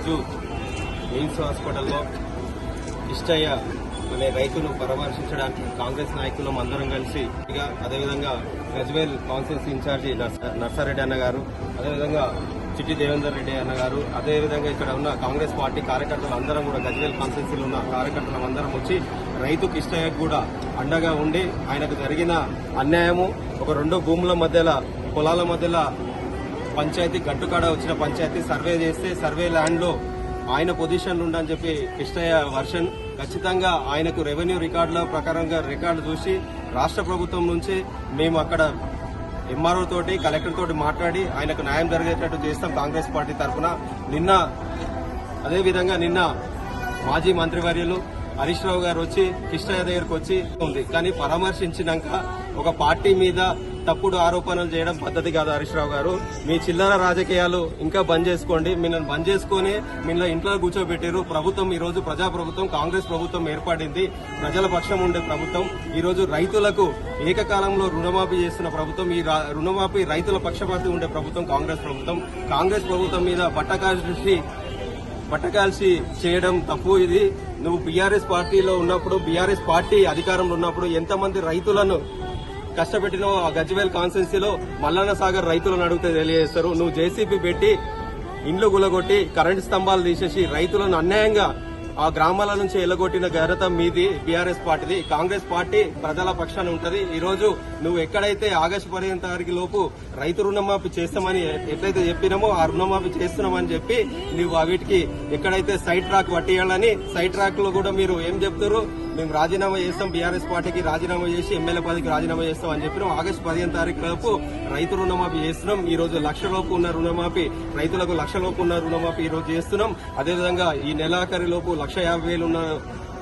ఈరోజు ఎయిమ్స్ హాస్పిటల్లో ఇష్టయ్య అనే రైతును పరామర్శించడానికి కాంగ్రెస్ నాయకులం అందరం కలిసి ఇక అదేవిధంగా Gajwel constituency in charge Narsa- Narsareddy అన్న గారు అదేవిధంగా చిట్టి దేవేందర్ రెడ్డి అన్న గారు అదేవిధంగా ఇక్కడ ఉన్న కాంగ్రెస్ పార్టీ కార్యకర్తలు అందరం కూడా గజ్వేల్ కాన్సెన్సీలో ఉన్న కార్యకర్తలు అందరం వచ్చి రైతుకు ఇష్టయ్యకు కూడా అండగా ఉండి ఆయనకు జరిగిన అన్యాయము ఒక రెండు భూముల మధ్యలో పొలాల మధ్యలో పంచాయతీ గట్టుకాడ వచ్చిన పంచాయతీ సర్వే చేస్తే సర్వే ల్యాండ్లో ఆయన పొజిషన్ ఉండని చెప్పి కృష్ణయ్య వర్షన్. ఖచ్చితంగా ఆయనకు రెవెన్యూ రికార్డుల ప్రకారంగా రికార్డు చూసి రాష్ట్ర ప్రభుత్వం నుంచి మేము అక్కడ ఎంఆర్ఓ తోటి కలెక్టర్ తోటి మాట్లాడి ఆయనకు న్యాయం జరిగేటట్టు చేస్తాం కాంగ్రెస్ పార్టీ తరఫున. నిన్న అదేవిధంగా నిన్న మాజీ మంత్రివర్యులు హరీష్ రావు గారు వచ్చి కృష్ణయ్య దగ్గరకు వచ్చి ఉంది. కానీ పరామర్శించినాక ఒక పార్టీ మీద తప్పుడు ఆరోపణలు చేయడం పద్ధతి కాదు హరీష్ రావు గారు. మీ చిల్లర రాజకీయాలు ఇంకా బంద్ చేసుకోండి. మిమ్మల్ని బంద్ చేసుకుని మిమ్మల్ని ఇంట్లో కూర్చోబెట్టారు ప్రభుత్వం ఈ రోజు ప్రజా ప్రభుత్వం కాంగ్రెస్ ప్రభుత్వం ఏర్పడింది. ప్రజల పక్షం ఉండే ప్రభుత్వం. ఈ రోజు రైతులకు ఏకకాలంలో రుణమాఫీ చేస్తున్న ప్రభుత్వం. ఈ రా- రుణమాఫీ రైతుల పక్షపాతి ఉండే ప్రభుత్వం కాంగ్రెస్ ప్రభుత్వం. కాంగ్రెస్ ప్రభుత్వం మీద బట్టకాల్సి పట్టకాల్సి చేయడం తప్పు ఇది. నువ్వు బీఆర్ఎస్ పార్టీలో ఉన్నప్పుడు బీఆర్ఎస్ పార్టీ అధికారంలో ఉన్నప్పుడు ఎంతమంది రైతులను కష్టపెట్టిన గజ్వేల్ కాన్స్టిట్యూన్సీలో మల్లన్న సాగర్ రైతులను అడిగితే తెలియజేస్తారు. నువ్వు జేసీబీ పెట్టి ఇండ్లు గులగొట్టి కరెంటు స్తంభాలు తీసేసి రైతులను అన్యాయంగా ఆ గ్రామాల నుంచి ఎల్లగొట్టిన ఘనత మీది బీఆర్ఎస్ పార్టీది. కాంగ్రెస్ పార్టీ ప్రజల పక్షాన ఉంటది. ఈ రోజు నువ్వు ఎక్కడైతే ఆగస్టు పదిహేను తారీఖు లోపు రైతు రుణమాఫీ చేస్తామని ఎట్లయితే చెప్పినామో ఆ రుణమాఫీ చేస్తున్నామని చెప్పి నువ్వు వీటికి ఎక్కడైతే సైడ్ ట్రాక్ పట్టేయాలని సైడ్ ట్రాక్లో కూడా మీరు ఏం చెప్తారు? మేము రాజీనామా చేస్తాం బీఆర్ఎస్ పార్టీకి రాజీనామా చేసి ఎమ్మెల్యే పదవికి రాజీనామా చేస్తాం అని చెప్పినాం. ఆగస్టు పదిహేను తారీఖు లోపు రైతు రుణమాఫీ చేస్తున్నాం. ఈ రోజు లక్ష లోపు ఉన్న రుణమాఫీ రైతులకు లక్ష లోపు ఉన్న రుణమాఫీ ఈ రోజు చేస్తున్నాం. అదేవిధంగా ఈ నెలాఖరి లోపు లక్ష యాభై వేలు ఉన్న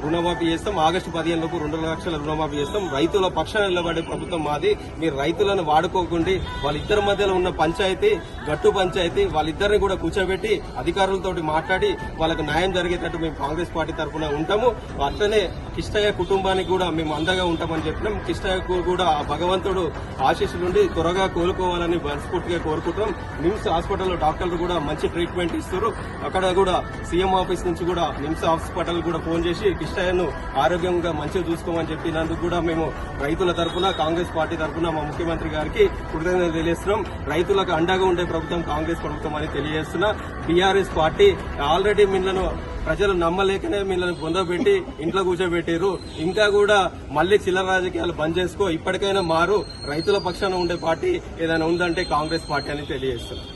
రుణమాఫీ చేస్తాం. ఆగస్టు పదిహేను లోపు రెండు లక్షల రుణమాఫీ చేస్తాం. రైతుల పక్షాన నిలబడే ప్రభుత్వం మాది. మీరు రైతులను వాడుకోకుండా. వాళ్ళిద్దరి మధ్యలో ఉన్న పంచాయతీ గట్టు పంచాయతీ వాళ్ళిద్దరిని కూడా కూర్చోబెట్టి అధికారులతోటి మాట్లాడి వాళ్ళకు న్యాయం జరిగేటట్టు మేము కాంగ్రెస్ పార్టీ తరఫున ఉంటాము. అట్లనే కిష్టయ్య కుటుంబానికి కూడా మేము అండగా ఉంటామని చెప్పినాం. కిష్టయ్యకు కూడా ఆ భగవంతుడు ఆశీస్సులుండి త్వరగా కోలుకోవాలని మనస్ఫూర్తిగా కోరుకుంటున్నాం. నిమ్స్ హాస్పిటల్లో డాక్టర్లు కూడా మంచి ట్రీట్మెంట్ ఇస్తారు అక్కడ కూడా సీఎం ఆఫీస్ నుంచి కూడా నిమ్స్ హాస్పిటల్ కూడా ఫోన్ చేసి కిష్టయ్యను ఆరోగ్యంగా మంచిగా చూసుకోమని చెప్పినందుకు కూడా మేము రైతుల తరఫున కాంగ్రెస్ పార్టీ తరఫున మా ముఖ్యమంత్రి గారికి కృతజ్ఞతలు తెలియజేస్తున్నాం. రైతులకు అండగా ఉండే ప్రభుత్వం కాంగ్రెస్ ప్రభుత్వం అని తెలియజేస్తున్నా. బీఆర్ఎస్ పార్టీ ఆల్రెడీ మిమ్మల్ని ప్రజలు నమ్మలేకనే మిమ్మల్ని పొందబెట్టి ఇంట్లో కూర్చోబెట్టారు ఇంకా కూడా మళ్ళీ చిల్లర రాజకీయాలు బంద్ చేసుకో ఇప్పటికైనా మారు. రైతుల పక్షాన ఉండే పార్టీ ఏదైనా ఉందంటే కాంగ్రెస్ పార్టీ అని తెలియజేస్తున్నారు